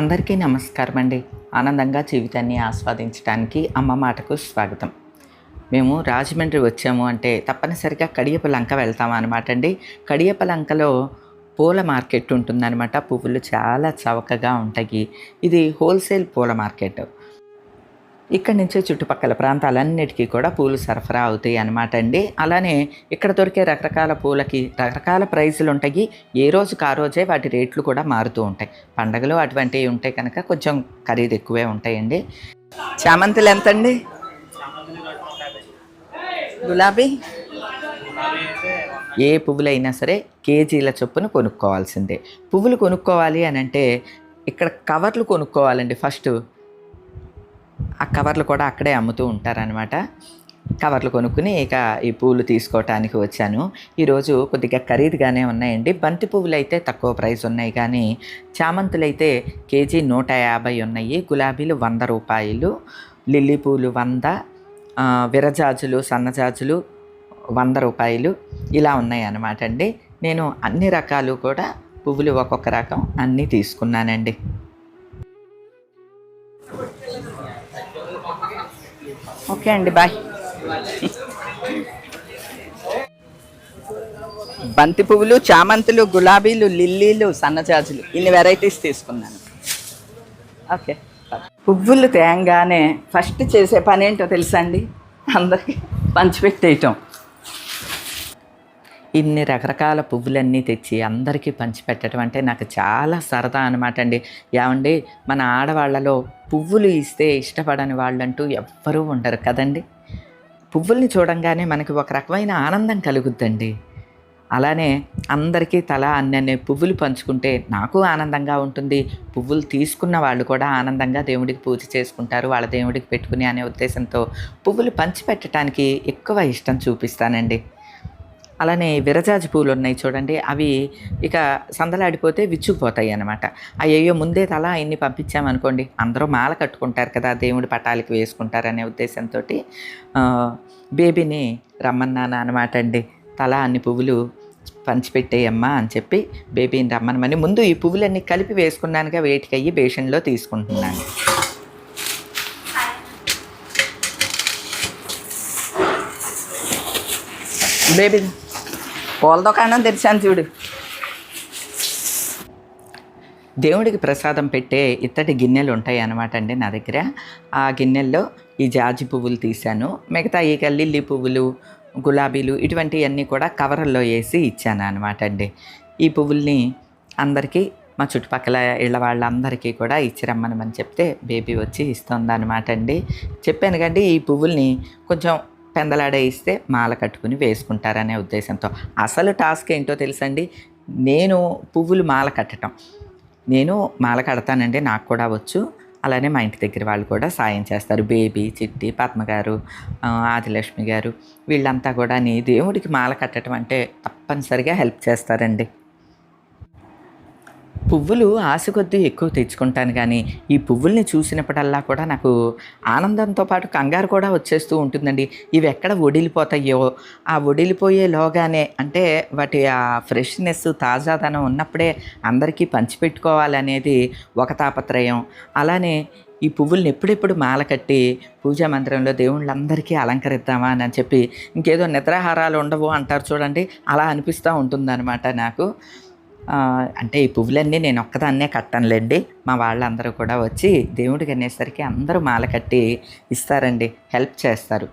అందరికీ నమస్కారం అండి ఆనందంగా జీవితాన్ని ఆస్వాదించడానికి అమ్మ మాటకు స్వాగతం. మేము రాజమండ్రి వచ్చాము అంటే తప్పనిసరిగా కడియపలంక వెళ్తాం అనమాట అండి. కడియపలంకలో పూల మార్కెట్ ఉంటుందన్నమాట. పువ్వులు చాలా చవకగా ఉంటాయి. ఇది హోల్సేల్ పూల మార్కెట్. ఇక్కడి నుంచే చుట్టుపక్కల ప్రాంతాలన్నిటికీ కూడా పూలు సరఫరా అవుతాయి అన్నమాట అండి. అలానే ఇక్కడ దొరికే రకరకాల పూలకి రకరకాల ప్రైజులు ఉంటాయి. ఏ రోజుకి ఆ రోజే వాటి రేట్లు కూడా మారుతూ ఉంటాయి. పండగలు అటువంటివి ఉంటాయి కనుక కొంచెం ఖరీదు ఎక్కువే ఉంటాయండి. చామంతులు ఎంతండి? గులాబీ? ఏ పువ్వులైనా సరే కేజీల చొప్పున కొనుక్కోవాల్సిందే. పువ్వులు కొనుక్కోవాలి అని అంటే ఇక్కడ కవర్లు కొనుక్కోవాలండి ఫస్ట్. ఆ కవర్లు కూడా అక్కడే అమ్ముతూ ఉంటారనమాట కవర్లు కొనుక్కుని ఇక ఈ పూలు తీసుకోవటానికి వచ్చాను. ఈరోజు కొద్దిగా ఖరీదుగానే ఉన్నాయండి. బంతి పువ్వులు అయితే తక్కువ ప్రైస్ ఉన్నాయి కానీ చామంతులు అయితే కేజీ నూట యాభై ఉన్నాయి. గులాబీలు వంద రూపాయలు లిల్లీ పూలు వంద విరజాజులు సన్నజాజులు వంద రూపాయలు ఇలా ఉన్నాయి అన్నమాట అండి నేను అన్ని రకాలు కూడా పువ్వులు ఒక్కొక్క రకం అన్నీ తీసుకున్నానండి. ఓకే అండి బాయ్. బంతి పువ్వులు చామంతులు గులాబీలు లిల్లీలు సన్నజాజులు ఇన్ని వెరైటీస్ తీసుకున్నాను. ఓకే. పువ్వులు తేంగానే ఫస్ట్ చేసే పని ఏంటో తెలుసా అండి? అందరికీ పంచిపెట్టేయటం. ఇన్ని రకరకాల పువ్వులన్నీ తెచ్చి అందరికీ పంచిపెట్టడం అంటే నాకు చాలా సరదా అనమాట అండి. ఏమండి మన ఆడవాళ్ళలో పువ్వులు ఇస్తే ఇష్టపడని వాళ్ళంటూ ఎవ్వరూ ఉండరు కదండి. పువ్వుల్ని చూడంగానే మనకి ఒక రకమైన ఆనందం కలుగుద్దండి. అలానే అందరికీ తల అన్నన్ని పువ్వులు పంచుకుంటే నాకు ఆనందంగా ఉంటుంది. పువ్వులు తీసుకున్న వాళ్ళు కూడా ఆనందంగా దేవుడికి పూజ చేసుకుంటారు వాళ్ళ దేవుడికి పెట్టుకుని అనే ఉద్దేశంతో పువ్వులు పంచిపెట్టడానికి ఎక్కువ ఇష్టం చూపిస్తానండి. అలానే విరజాజి పూలు ఉన్నాయి చూడండి. అవి ఇక సందలాడిపోతే విచ్చుకుపోతాయి అనమాట అయ్యో ముందే తల ఇన్ని పంపించామనుకోండి. అందరూ మాల కట్టుకుంటారు కదా దేవుడి పటాలకి వేసుకుంటారు అనే ఉద్దేశంతో బేబీని రమ్మన్నాను అనమాట అండి. తల అన్ని పువ్వులు పంచిపెట్టేయమ్మా అని చెప్పి బేబీని రమ్మనమని ముందు ఈ పువ్వులన్నీ కలిపి వేసుకున్నానుగా వేటికయ్యి బేషన్లో తీసుకుంటున్నాను. బేబీ పూల దుకాణం తెరిచాను చూడు. దేవుడికి ప్రసాదం పెట్టే ఇత్తడి గిన్నెలు ఉంటాయి అనమాట అండి నా దగ్గర. ఆ గిన్నెల్లో ఈ జాజి పువ్వులు తీశాను. మిగతా ఈ లిల్లీ పువ్వులు గులాబీలు ఇటువంటివన్నీ కూడా కవర్లో వేసి ఇచ్చాను అనమాట అండి. ఈ పువ్వుల్ని అందరికీ మా చుట్టుపక్కల ఇళ్ళ వాళ్ళందరికీ కూడా ఇచ్చి రమ్మనమని చెప్తే బేబీ వచ్చి ఇస్తుంది అనమాట అండి. చెప్పాను కండి ఈ పువ్వుల్ని కొంచెం పెందలాడే ఇస్తే మాల కట్టుకుని వేసుకుంటారనే ఉద్దేశంతో. అసలు టాస్క్ ఏంటో తెలుసండి? నేను పువ్వులు మాల కట్టడం నేను మాల కడతానండి నాకు కూడా వచ్చు. అలానే మా ఇంటి దగ్గర వాళ్ళు కూడా సాయం చేస్తారు. బేబీ చిట్టి పద్మ గారు ఆదిలక్ష్మి గారు వీళ్ళంతా కూడా నీ దేవుడికి మాల కట్టడం అంటే తప్పనిసరిగా హెల్ప్ చేస్తారండి. పువ్వులు ఆశ కొద్దీ ఎక్కువ తెచ్చుకుంటాను కానీ ఈ పువ్వుల్ని చూసినప్పుడల్లా కూడా నాకు ఆనందంతో పాటు కంగారు కూడా వచ్చేస్తూ ఉంటుందండి. ఇవి ఎక్కడ ఒడిలిపోతాయో ఆ ఒడిలిపోయేలోగానే అంటే వాటి ఆ ఫ్రెష్నెస్ తాజాదనం ఉన్నప్పుడే అందరికీ పంచిపెట్టుకోవాలనేది ఒక తాపత్రయం. అలానే ఈ పువ్వుల్ని ఎప్పుడెప్పుడు మాల కట్టి పూజా మందిరంలో దేవుళ్ళందరికీ అలంకరిద్దామా అని చెప్పి ఇంకేదో నిద్రాహారాలు ఉండవు అంటారు చూడండి అలా అనిపిస్తూ ఉంటుందన్నమాట నాకు. అంటే ఈ పువ్వులన్నీ నేను ఒక్కదాన్నే కట్టనులేండి. మా వాళ్ళందరూ కూడా వచ్చి దేవుడికి అనేసరికి అందరూ మాల కట్టి ఇస్తారండి హెల్ప్ చేస్తారు.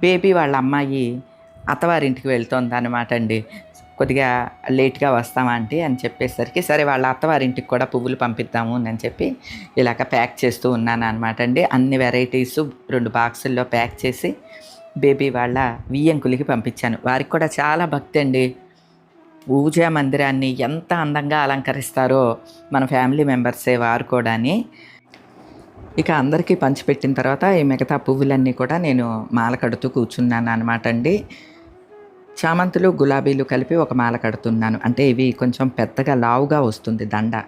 బేబీ వాళ్ళ అమ్మాయి అత్తవారింటికి వెళ్తుంది అనమాట అండి. కొద్దిగా లేట్గా వస్తామా అంటే అని చెప్పేసరికి సరే వాళ్ళ అత్తవారింటికి కూడా పువ్వులు పంపిద్దాము అని చెప్పి ఇలాగ ప్యాక్ చేస్తూ ఉన్నాను అనమాట అండి. అన్ని వెరైటీస్ రెండు బాక్సుల్లో ప్యాక్ చేసి బేబీ వాళ్ళ వియ్యంకులకి పంపించాను. వారికి కూడా చాలా భక్తి అండి. పూజా మందిరాన్ని ఎంత అందంగా అలంకరిస్తారో మన ఫ్యామిలీ మెంబర్సే వారు కూడాని. ఇక అందరికీ పంచిపెట్టిన తర్వాత ఈ మిగతా పువ్వులన్నీ కూడా నేను మాల కడుతూ కూర్చున్నాను అనమాట అండి. చామంతులు గులాబీలు కలిపి ఒక మాల కడుతున్నాను. అంటే ఇవి కొంచెం పెద్దగా లావుగా వస్తుంది దండ.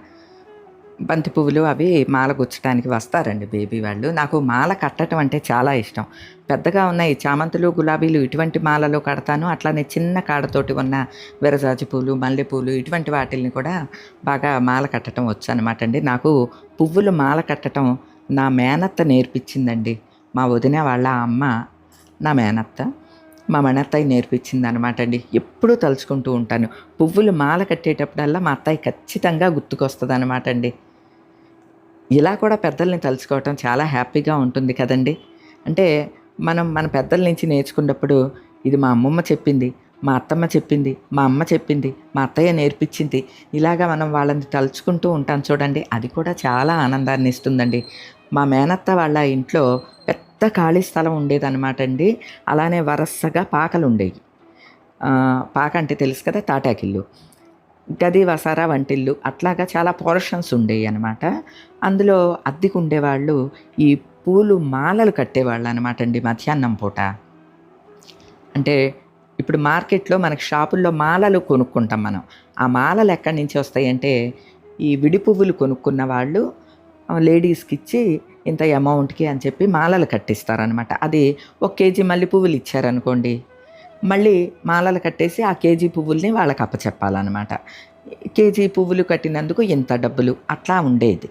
బంతి పువ్వులు అవి మాల గుచ్చడానికి వస్తారండి బేబీ వాళ్ళు. నాకు మాల కట్టడం అంటే చాలా ఇష్టం. పెద్దగా ఉన్నాయి చామంతులు గులాబీలు ఇటువంటి మాలలో కడతాను. అట్లానే చిన్న కాడతోటి ఉన్న విరజాజి పూలు మల్లెపూలు ఇటువంటి వాటిల్ని కూడా బాగా మాల కట్టడం వచ్చు అనమాట అండి. నాకు పువ్వులు మాల కట్టడం నా మేనత్త నేర్పించిందండి. మా వదిన వాళ్ళ అమ్మ నా మేనత్త మా మనత్తయ్య నేర్పించింది అనమాట అండి. ఎప్పుడూ తలుచుకుంటూ ఉంటాను. పువ్వులు మాల కట్టేటప్పుడల్లా మా అత్తయ్య ఖచ్చితంగా గుర్తుకొస్తుంది అనమాట అండి. ఇలా కూడా పెద్దల్ని తలుచుకోవటం చాలా హ్యాపీగా ఉంటుంది కదండి. అంటే మనం మన పెద్దల నుంచి నేర్చుకున్నప్పుడు ఇది మా అమ్మమ్మ చెప్పింది మా అత్తమ్మ చెప్పింది మా అమ్మ చెప్పింది మా అత్తయ్య నేర్పించింది. ఇలాగా మనం వాళ్ళని తలుచుకుంటూ ఉంటాం చూడండి. అది కూడా చాలా ఆనందాన్ని ఇస్తుందండి. మా మేనత్త వాళ్ళ ఇంట్లో పెద్ద ఖాళీ స్థలం ఉండేదన్నమాట అండి. అలానే వరసగా పాకలు ఉండేవి. పాక అంటే తెలుసు కదా తాటాకిల్లు. గది వసారా వంటిల్లు అట్లాగా చాలా పోర్షన్స్ ఉండేవి అనమాట అందులో అద్దెకు ఉండేవాళ్ళు ఈ పూలు మాలలు కట్టేవాళ్ళు అనమాట అండి మధ్యాహ్నం పూట. అంటే ఇప్పుడు మార్కెట్లో మనకి షాపుల్లో మాలలు కొనుక్కుంటాం మనం. ఆ మాలలు ఎక్కడి నుంచి వస్తాయంటే ఈ విడి పువ్వులు కొనుక్కున్న వాళ్ళు లేడీస్కి ఇచ్చి ఇంత అమౌంట్కి అని చెప్పి మాలలు కట్టిస్తారనమాట అది ఒక కేజీ మల్లె పువ్వులు ఇచ్చారనుకోండి మళ్ళీ మాలలు కట్టేసి ఆ కేజీ పువ్వుల్ని వాళ్ళకి అప్పచెప్పాలన్నమాట. కేజీ పువ్వులు కట్టినందుకు ఇంత డబ్బులు? అట్లా ఉండేది.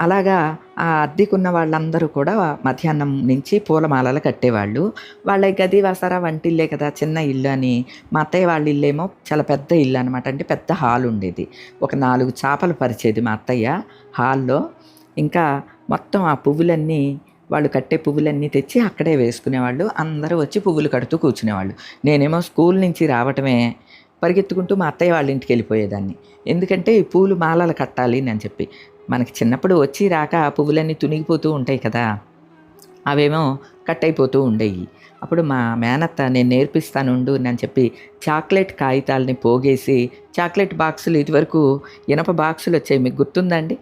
అలాగా ఆ అద్దెకున్న వాళ్ళందరూ కూడా మధ్యాహ్నం నుంచి పూలమాలలు కట్టేవాళ్ళు. వాళ్ళ గది వసారా వంటిల్లే కదా చిన్న ఇల్లు అని. మా అత్తయ్య వాళ్ళ ఇల్లేమో చాలా పెద్ద ఇల్లు అనమాట అంటే పెద్ద హాల్ ఉండేది. ఒక నాలుగు చేపలు పరిచేది మా అత్తయ్య హాల్లో. ఇంకా మొత్తం ఆ పువ్వులన్నీ వాళ్ళు కట్టే పువ్వులన్నీ తెచ్చి అక్కడే వేసుకునేవాళ్ళు. అందరూ వచ్చి పువ్వులు కడుతూ కూర్చునేవాళ్ళు. నేనేమో స్కూల్ నుంచి రావటమే పరిగెత్తుకుంటూ మా అత్తయ్య వాళ్ళ ఇంటికి వెళ్ళిపోయేదాన్ని. ఎందుకంటే ఈ పూలు మాలలు కట్టాలి అని చెప్పి. మనకి చిన్నప్పుడు వచ్చి రాక ఆ పువ్వులన్నీ తునిగిపోతూ ఉంటాయి కదా. అవేమో కట్ అయిపోతూ ఉండేవి అప్పుడు మా మేనత్త నేను నేర్పిస్తానుండు అని చెప్పి చాక్లెట్ కాగితాలని పోగేసి చాక్లెట్ బాక్సులు ఇదివరకు ఇనప బాక్సులు వచ్చాయి మీకు గుర్తుందండి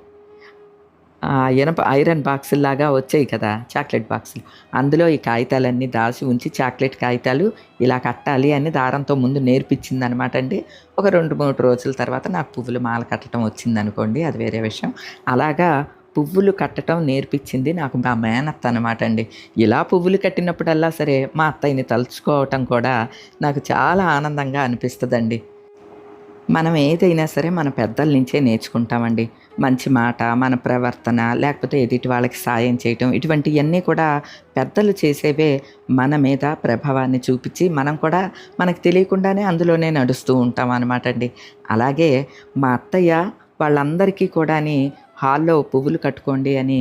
ఇనప ఐరన్ బాక్సుల్లాగా వచ్చాయి కదా చాక్లెట్ బాక్సులు. అందులో ఈ కాగితాలన్నీ దాసి ఉంచి చాక్లెట్ కాగితాలు ఇలా కట్టాలి అని దారంతో ముందు నేర్పించింది అనమాట అండి. ఒక రెండు మూడు రోజుల తర్వాత నాకు పువ్వులు మాల కట్టడం వచ్చింది అనుకోండి అది వేరే విషయం. అలాగా పువ్వులు కట్టడం నేర్పించింది నాకు మా మేనత్త అనమాట అండి. ఇలా పువ్వులు కట్టినప్పుడల్లా సరే మా అత్తయ్యని తలుచుకోవటం కూడా నాకు చాలా ఆనందంగా అనిపిస్తుందండి. మనం ఏదైనా సరే మన పెద్దల నుంచే నేర్చుకుంటామండి. మంచి మాట మన ప్రవర్తన లేకపోతే ఎదుటి వాళ్ళకి సాయం చేయటం ఇటువంటివన్నీ కూడా పెద్దలు చేసేవే మన మీద ప్రభావాన్ని చూపించి మనం కూడా మనకు తెలియకుండానే అందులోనే నడుస్తూ ఉంటాం అనమాట అండి. అలాగే మా అత్తయ్య వాళ్ళందరికీ కూడాని హాల్లో పువ్వులు కట్టుకోండి అని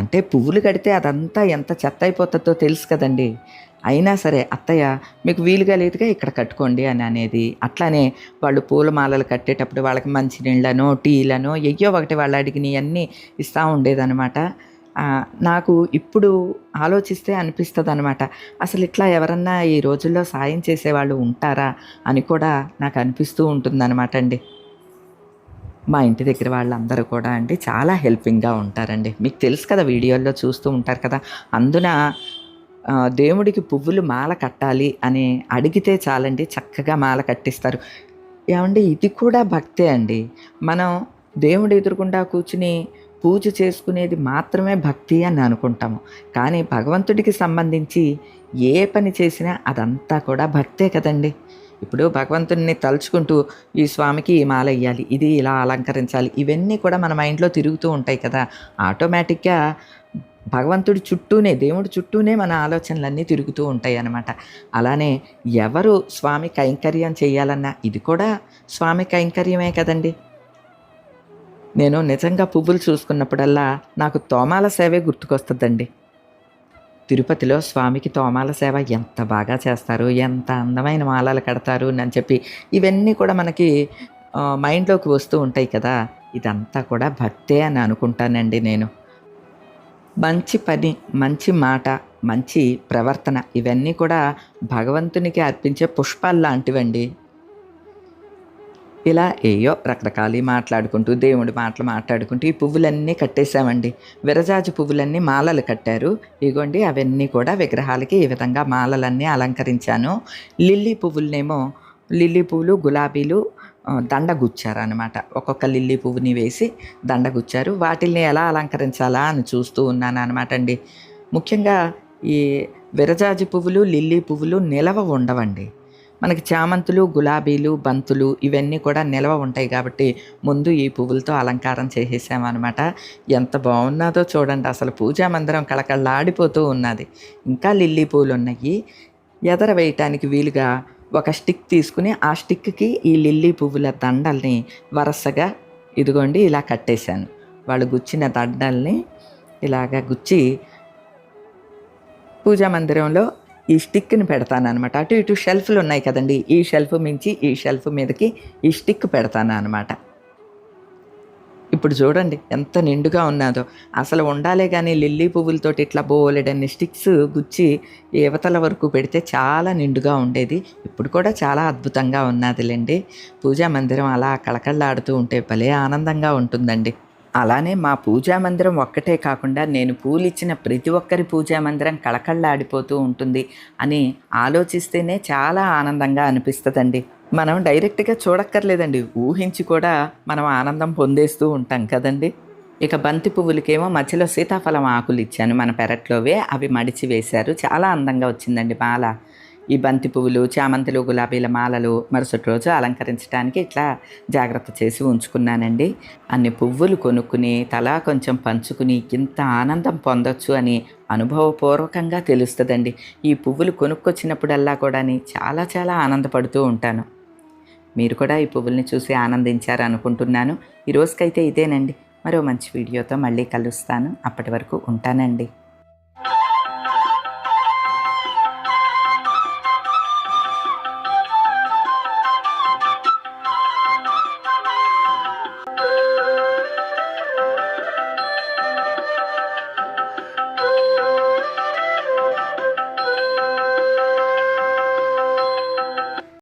అంటే పువ్వులు కడితే అదంతా ఎంత చెత్త అయిపోతుందో తెలుసు కదండి. అయినా సరే అత్తయ్య మీకు వీలుగా లేదుగా ఇక్కడ కట్టుకోండి అని అనేది. అట్లానే వాళ్ళు పూలమాలలు కట్టేటప్పుడు వాళ్ళకి మంచి నీళ్ళనో టీలనో ఎయ్యో ఒకటి వాళ్ళు అడిగినవి అన్నీ ఇస్తూ ఉండేదన్నమాట. నాకు ఇప్పుడు ఆలోచిస్తే అనిపిస్తుంది అనమాట అసలు ఇట్లా ఎవరన్నా ఈ రోజుల్లో సాయం చేసేవాళ్ళు ఉంటారా అని కూడా నాకు అనిపిస్తూ ఉంటుందన్నమాట అండి. మా ఇంటి దగ్గర వాళ్ళందరూ కూడా అండి చాలా హెల్పింగ్గా ఉంటారండి. మీకు తెలుసు కదా వీడియోల్లో చూస్తూ ఉంటారు కదా అందున దేవుడికి పువ్వులు మాల కట్టాలి అని అడిగితే చాలండి చక్కగా మాల కట్టిస్తారు. ఏమండి ఇది కూడా భక్తే అండి. మనం దేవుడి ఎదురుగుండా కూర్చుని పూజ చేసుకునేది మాత్రమే భక్తి అని అనుకుంటాము. కానీ భగవంతుడికి సంబంధించి ఏ పని చేసినా అదంతా కూడా భక్తే కదండి. ఇప్పుడు భగవంతుడిని తలుచుకుంటూ ఈ స్వామికి ఈ మాల వేయాలి ఇది ఇలా అలంకరించాలి. ఇవన్నీ కూడా మన మైండ్లో తిరుగుతూ ఉంటాయి కదా. ఆటోమేటిక్గా భగవంతుడి చుట్టూనే దేవుడి చుట్టూనే మన ఆలోచనలన్నీ తిరుగుతూ ఉంటాయి అన్నమాట. అలానే ఎవరు స్వామి కైంకర్యం చేయాలన్నా ఇది కూడా స్వామి కైంకర్యమే కదండి. నేను నిజంగా పువ్వులు చూసుకున్నప్పుడల్లా నాకు తోమాల సేవే గుర్తుకొస్తుందండి. తిరుపతిలో స్వామికి తోమాల సేవ ఎంత బాగా చేస్తారు ఎంత అందమైన మాలలు కడతారు అని చెప్పి ఇవన్నీ కూడా మనకి మైండ్లోకి వస్తూ ఉంటాయి కదా. ఇదంతా కూడా భక్తే అని అనుకుంటానండి నేను. మంచి పని మంచి మాట మంచి ప్రవర్తన ఇవన్నీ కూడా భగవంతునికి అర్పించే పుష్పాలు లాంటివండి ఇలా ఏయో రకరకాలు మాట్లాడుకుంటూ దేవుడి మాటలు మాట్లాడుకుంటూ ఈ పువ్వులన్నీ కట్టేశామండి. విరజాజు పువ్వులన్నీ మాలలు కట్టారు. ఇగోండి అవన్నీ కూడా విగ్రహాలకి ఈ విధంగా మాలలన్నీ అలంకరించాను. లిల్లీ పువ్వులనేమో లిల్లీ పువ్వులు గులాబీలు దండగుచ్చారు దండ గుచ్చారనమాట ఒక్కొక్క లిల్లీ పువ్వుని వేసి దండ గుచ్చారు వాటిల్ని ఎలా అలంకరించాలా అని చూస్తూ ఉన్నాను అనమాట అండి. ముఖ్యంగా ఈ విరజాజి పువ్వులు లిల్లీ పువ్వులు నిలవ ఉండవండి. మనకి చామంతులు గులాబీలు బంతులు ఇవన్నీ కూడా నిల్వ ఉంటాయి కాబట్టి ముందు ఈ పువ్వులతో అలంకారం చేసేసామన్నమాట. ఎంత బాగున్నదో చూడండి. అసలు పూజా మందిరం కళకళలాడిపోతూ ఉన్నది. ఇంకా లిల్లీ పువ్వులు ఉన్నాయి ఎదర వేయటానికి వీలుగా ఒక స్టిక్ తీసుకుని ఆ స్టిక్కి ఈ లిల్లీ పువ్వుల దండల్ని వరుసగా ఇదిగోండి ఇలా కట్టేశాను. వాళ్ళు గుచ్చిన దండల్ని ఇలాగ గుచ్చి పూజా మందిరంలో ఈ స్టిక్ని పెడతాను అనమాట అటు ఇటు షెల్ఫ్లు ఉన్నాయి కదండి. ఈ షెల్ఫ్ మించి ఈ షెల్ఫ్ మీదకి ఈ స్టిక్ పెడతాను అనమాట ఇప్పుడు చూడండి ఎంత నిండుగా ఉన్నాదో. అసలు ఉండాలే కానీ లిల్లీ పువ్వులతోటి ఇట్లా బోలెడన్ని స్టిక్స్ గుచ్చి యువతల వరకు పెడితే చాలా నిండుగా ఉండేది. ఇప్పుడు కూడా చాలా అద్భుతంగా ఉన్నదిలేండి. పూజా మందిరం అలా కళకళలాడుతూ ఉంటే భలే ఆనందంగా ఉంటుందండి. అలానే మా పూజా మందిరం ఒక్కటే కాకుండా నేను పూలిచ్చిన ప్రతి ఒక్కరి పూజా మందిరం కళకళలాడిపోతూ ఉంటుంది అని ఆలోచిస్తేనే చాలా ఆనందంగా అనిపిస్తుందండి. మనం డైరెక్ట్గా చూడక్కర్లేదండి. ఊహించి కూడా మనం ఆనందం పొందేస్తూ ఉంటాం కదండి. ఇక బంతి పువ్వులకేమో మధ్యలో సీతాఫలం ఆకులు ఇచ్చాను మన పెరట్లోవే అవి మడిచి వేశారు. చాలా అందంగా వచ్చిందండి మాల. ఈ బంతి పువ్వులు చామంతులు గులాబీల మాలలు మరుసటి రోజు అలంకరించడానికి ఇట్లా జాగ్రత్త చేసి ఉంచుకున్నానండి. అన్ని పువ్వులు కొనుక్కుని తలా కొంచెం పంచుకుని ఇంత ఆనందం పొందొచ్చు అని అనుభవపూర్వకంగా తెలుస్తుందండి. ఈ పువ్వులు కొనుక్కొచ్చినప్పుడల్లా కూడా చాలా చాలా ఆనందపడుతూ ఉంటాను. మీరు కూడా ఈ పువ్వుల్ని చూసి ఆనందించారు అనుకుంటున్నాను. ఈ రోజుకైతే ఇదేనండి. మరో మంచి వీడియోతో మళ్ళీ కలుస్తాను. అప్పటి వరకు ఉంటానండి.